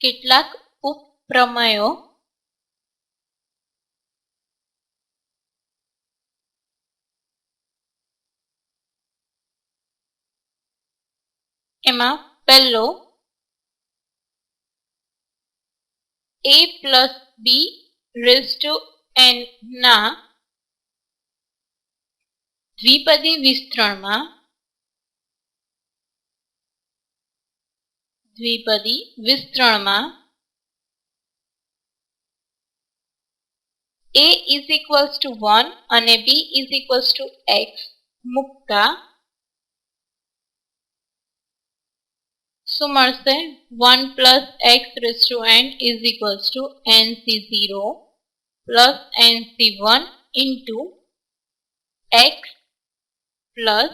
કેટલાક ઉપપ્રમેયો એમાં પહેલો a plus b raise to n ના દ્વિપદી વિસ્તરણમાં દ્વિપદી વિસ્તરણમાં a is equals to one અને b is equals to x મૂકતા શું મળશે one plus x raise to n is equals to n c zero plus n c one into x plus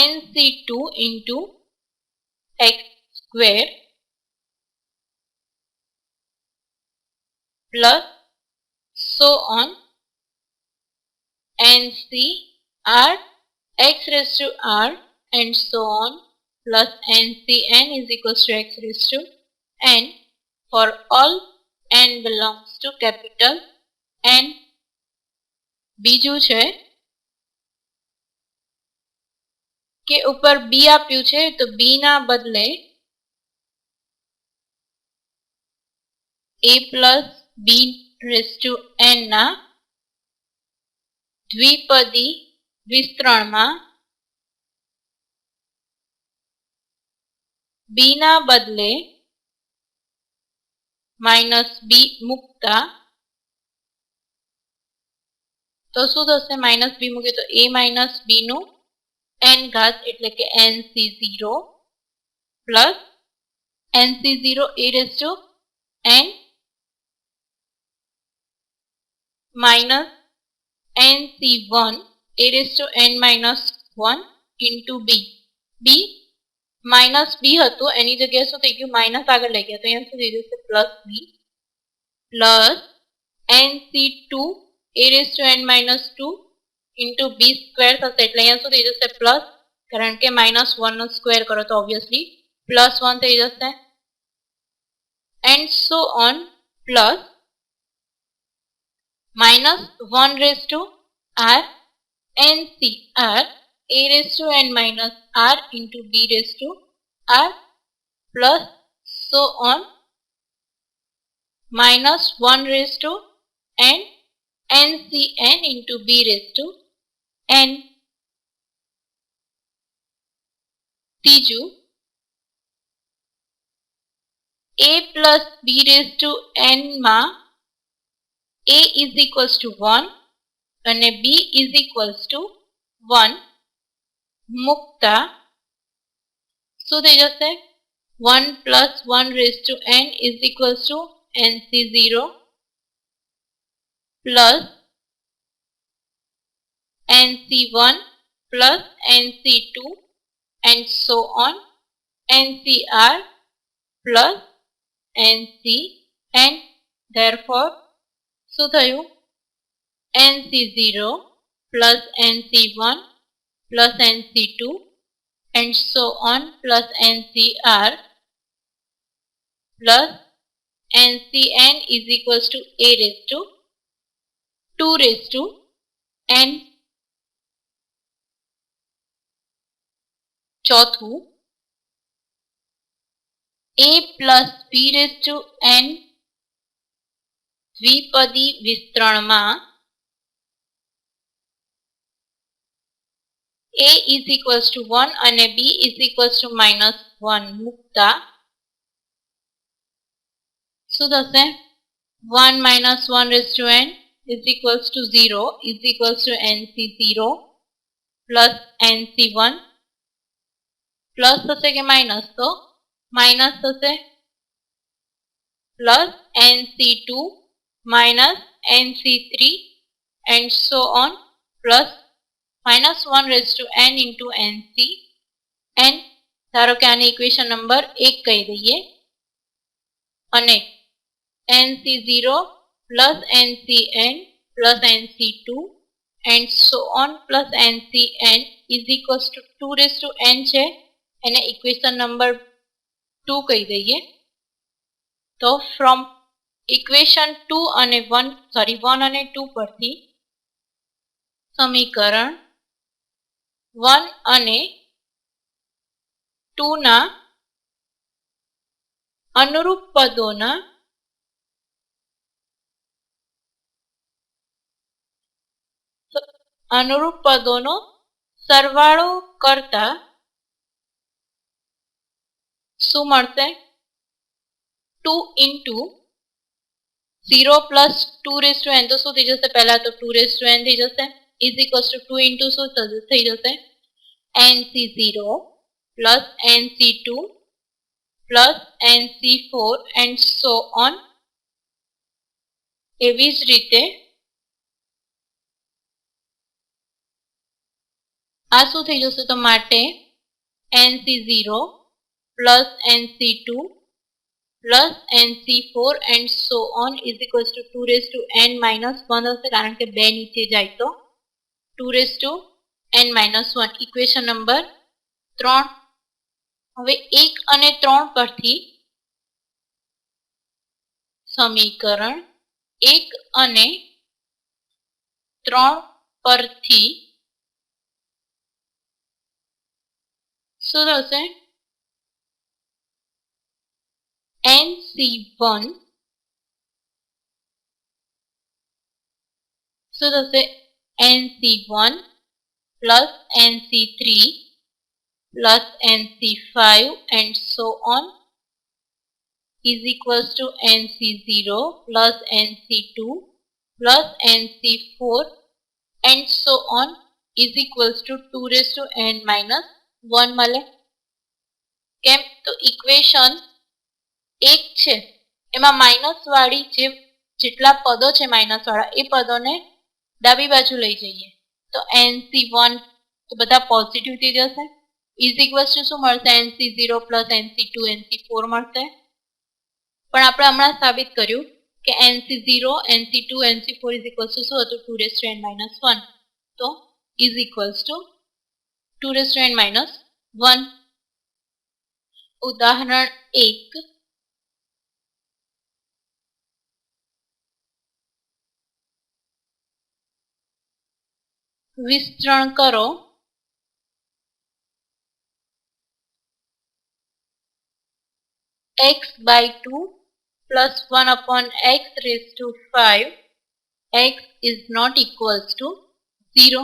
n c two into x square plus so on and c r x raised to r and so on plus n c n is equals to x raised to n for all n belongs to capital n બીજું છે કે ઉપર બી આપ્યું છે તો b ના બદલે a plus b raise to ના દ્વિપદી વિસ્તરણમાં ના બદલે માઇનસ બી મૂકતા તો શું થશે માઇનસ બી મૂકીએ તો એ માઇનસ બી નું એન ઘાત એટલે કે n c zero plus n c zero a raise to n minus nc1 a raised to n minus 1 into b b minus b હતું એની જગ્યાએ શું થઈ ગયું માઇનસ આગળ લઈ ગયા તો અહીંયા શું થઈ જશે plus b plus n c two a raise to n minus two into b square થશે એટલે અહીંયા શું થઈ જશે પ્લસ કારણ કે માઇનસ વનનો સ્ક્વેર કરો તો ઓબ્વિયસલી પ્લસ વન થઈ જશે and so on plus minus 1 raised to r n c r a raised to n minus r into b raised to r plus so on minus 1 raised to n n c n into b raised to n ત્રીજું a plus b raised to n ma a is equals to 1 and b is equals to 1 So they just જશે 1 plus 1 raised to n is equals to nc0 plus nc1 plus nc2 and so on ncr plus nc and therefore શું થયું n c zero plus n c one plus n c two and so on plus n c r plus n c n is equals to a raise to two raise to n ચોથું a plus b raised to n દ્વિપદી વિસ્તરણમાં a is equals to one અને b is equals to minus one મૂકતા શું થશે one minus one raise to n is equals to zero is equals to n c zero plus n c one plus થશે કે minus તો minus થશે plus n c two minus three and so on plus minus one raised to n into c n के आने equation number एक એક કહી है अने n c zero plus n plus n c two and so on plus n is equals to two raised to n अने equation number two two કહી है तो फ्रॉम ઇક્વેશન ટુ અને વન સોરી વન અને two પરથી સમીકરણ one અને ટુના અનુરૂપ પદોના અનુરૂપ પદોનો સરવાળો કરતા શું મળશે two into zero plus two raise to n तो शू थी जैसे पहला तो टू रेस टू एन थी जैसे is equal to two n शू थी जैसे n C zero plus n C two plus n C four and so on एवीज रीते आ शू थी जैसे तो n C zero plus n C two plus n C four and so on is equal to two raise to n minus one कारण के बे नीचे जाए तो two raise to n minus one equation number त्र हम एक त्र पर समीकरण एक त्र पर शू NC1. So this is NC1 plus NC3 plus NC5 and so on is equals to NC0 plus NC2 plus NC4 and so on is equals to 2 raised to n minus 1 મળે કેમ તો equation. એક છે એમાં માઇનસવાળી જે જેટલા પદો છે માઇનસ એ પદોને ડાબી બાજુ લઈ જઈએ તો એનસી વન તો બધા પોઝિટિવ થઈ જશે ઇઝ ઇક્વલ્સ ટુ શું મળશે n c zero plus n c two n c four મળશે પણ આપણે હમણાં સાબિત કર્યું કે n c zero n c two n c four is equals to શું હતું two raise to minus one તો is equals to two raise to minus one ઉદાહરણ એક विस्तरण करो x by 2 plus 1 upon x raised to 5 x is not equals to 0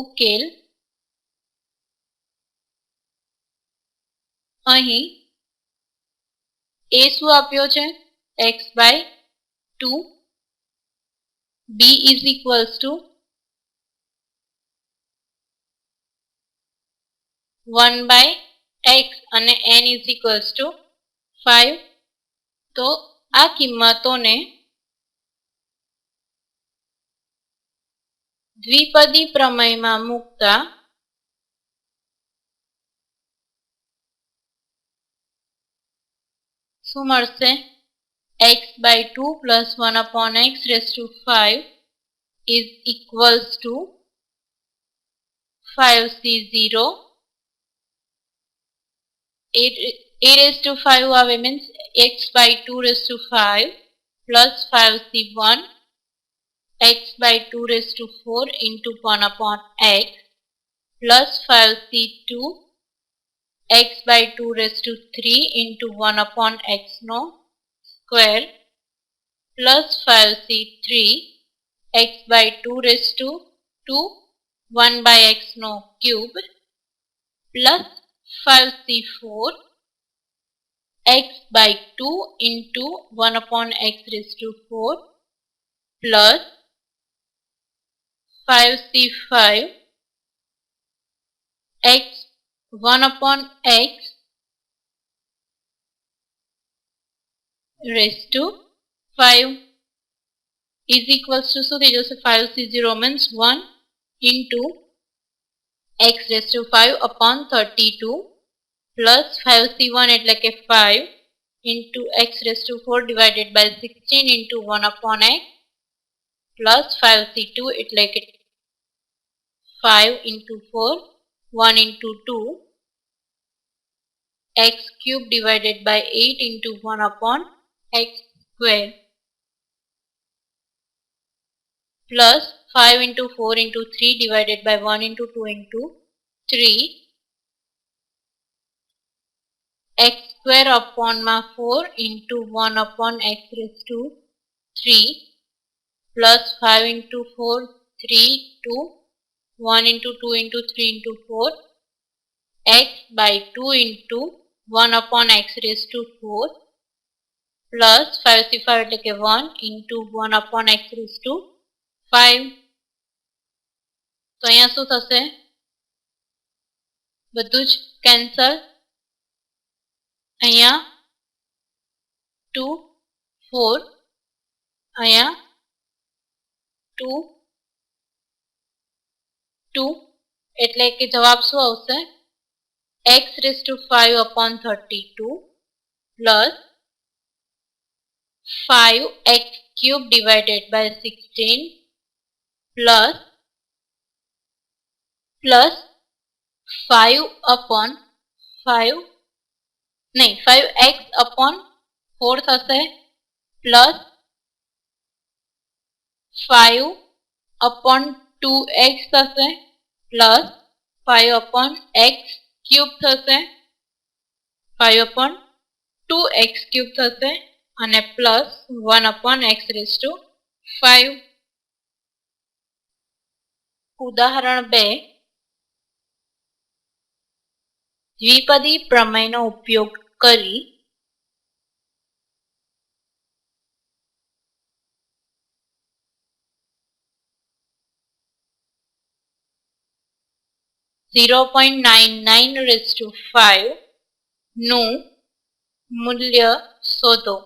ઉકેલ અહીં a શું આપ્યો છે x by 2 b is equals to one by x અને n is equals to five તો આ કિંમતોને દ્વિપદી પ્રમેયમાં મૂકતા શું મળશે x by two plus one upon x raise to five is equals to five c zero 8, 8 raised to 5 are women's x by 2 raised to 5 plus 5c1 x by 2 raised to 4 into 1 upon x plus 5c2 x by 2 raised to 3 into 1 upon x no square plus 5c3 x by 2 raised to 2 1 by x no cube plus 5c4 x by 2 into 1 upon x raised to 4 plus 5c5 x 1 upon x raised to 5 is equals to so they just 5c0 means 1 into x raised to 5 upon 32 plus 5c1 like a 5 into x raised to 4 divided by 16 into 1 upon x plus 5c2 like a 5 into 4 1 into 2 x cube divided by 8 into 1 upon x square plus 5 into 4 into 3 divided by 1 into 2 into 3 x square upon ma 4 into 1 upon x raised to 3 plus 5 into 4 3 2 1 into 2 into 3 into 4 x by 2 into 1 upon x raised to 4 plus 5 5 એટલે 1 into 1 upon x raised to five तो यहां क्या सो થશે બધું જ cancel અહિયાં 2 4 અહિયાં 2 2 એટલે કે જવાબ શું આવશે x^5 / 32 + 5x^3 / 16 plus plus five upon five नहीं फाइव एक्स अपॉन फोर થશે plus five upon two x થશે plus five upon x cube थे five upon two x cube थे plus one upon x raise to five ઉદાહરણ બે દ્વિપદી પ્રમેયનો ઉપયોગ કરી zero point nine nine raise to five નું મૂલ્ય શોધો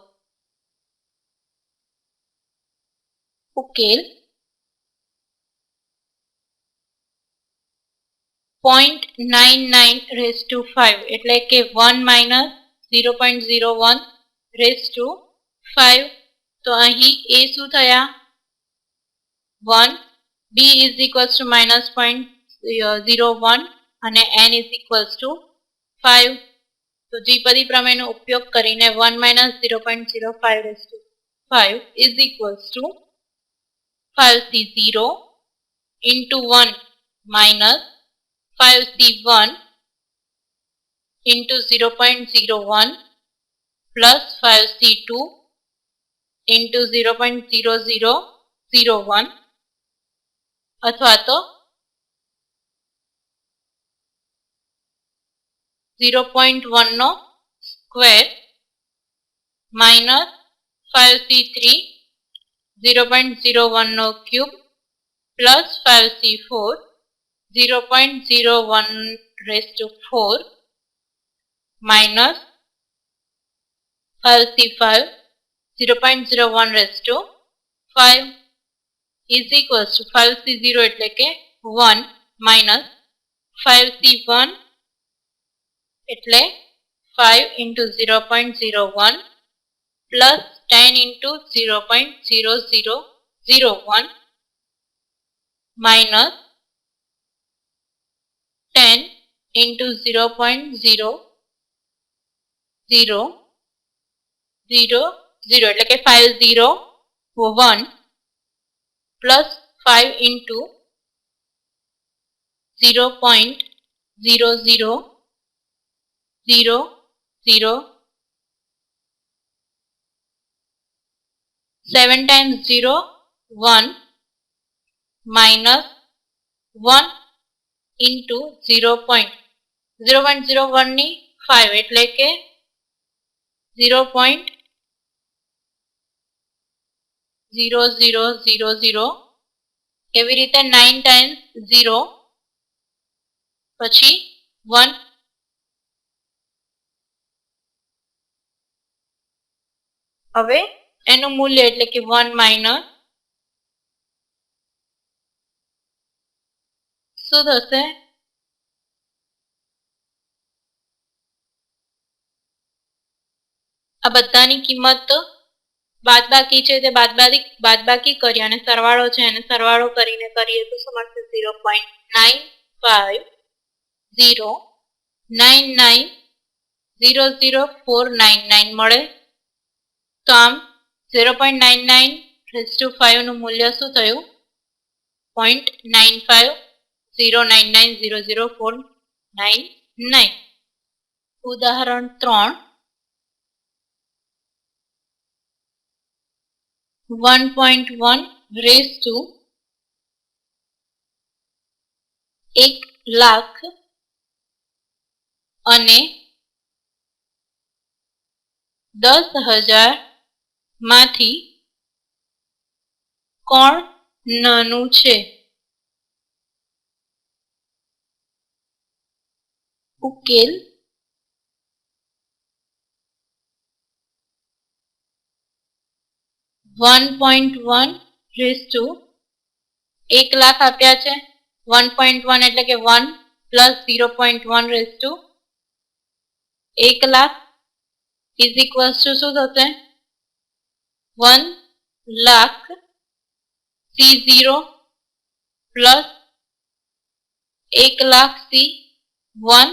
ઉકેલ point nine nine raise to five એટલે કે one minus zero point zero one raise to five તો અહીં એ શું થયા one b is equals to minus point zero one અને n is equals to five તો દ્વિપદી પ્રમેયનો ઉપયોગ કરીને one minus zero point zero five raise to five is equals to five c zero into one minus 5c1 * 0.01 + 5c2 * 0.0001 अथवा तो 0.1 નો square - 5c3 0.01 નો cube + 5c4 0.01 raised to 4 minus 35 0.01 raised to 5 is equals to 5c0 એટલે કે 1 minus 5c1 એટલે 5 into 0.01 plus 10 into 0.0001 minus 10 * 0.0 0 0 0 એટલે કે 5 0 4 1 + 5 * 0.00 0 0 7 10 0 1 - 1 into zero point zero point zero વનની ફાઇવ એટલે કે zero point zero zero zero zero એવી રીતે નાઇન ટાઈમ્સ ઝીરો પછી વન હવે એનું મૂલ્ય એટલે કે વન માઇનસ શું થશે આ બધાની કિંમત બાદ બાકી છે તે બાદ બાકી કરી અને સરવાળો છે અને સરવાળો કરીને કરીએ તો શું મળશે zero point nine five zero nine nine zero zero four nine nine મળે તો આમ zero point nine nine raise to ફાઇવનું મૂલ્ય શું થયું point nine five zero nine nine zero zero four nine nine ઉદાહરણ ત્રણ one point one raise to એક લાખ અને દસ હજાર માંથી કોણ નાનું છે 0.11 रे टू 1 लाख आता छे 1.1 એટલે કે 1 + 0.1 raise to 1 lakh is equal to શું થાતે 1 lakh 0 + 1 lakh C 1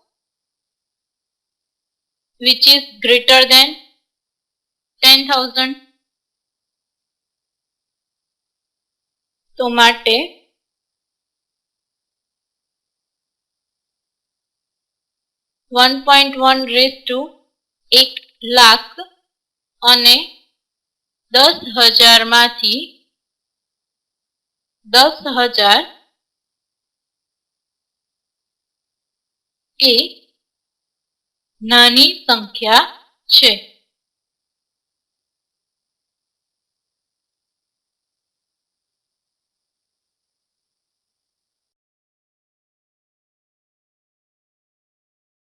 which is greater than 10,000. તો માટે one point one raise to એક લાખ અને દસ હજારમાંથી દસ હજાર એ નાની સંખ્યા છે